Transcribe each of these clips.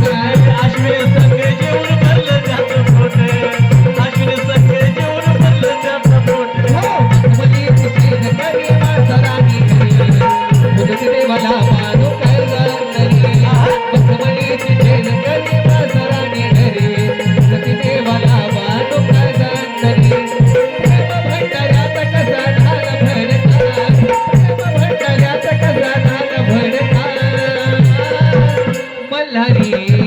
Ai, acho meio ಅಲ್ಲರಿ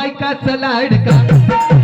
बायकाचा लाडका.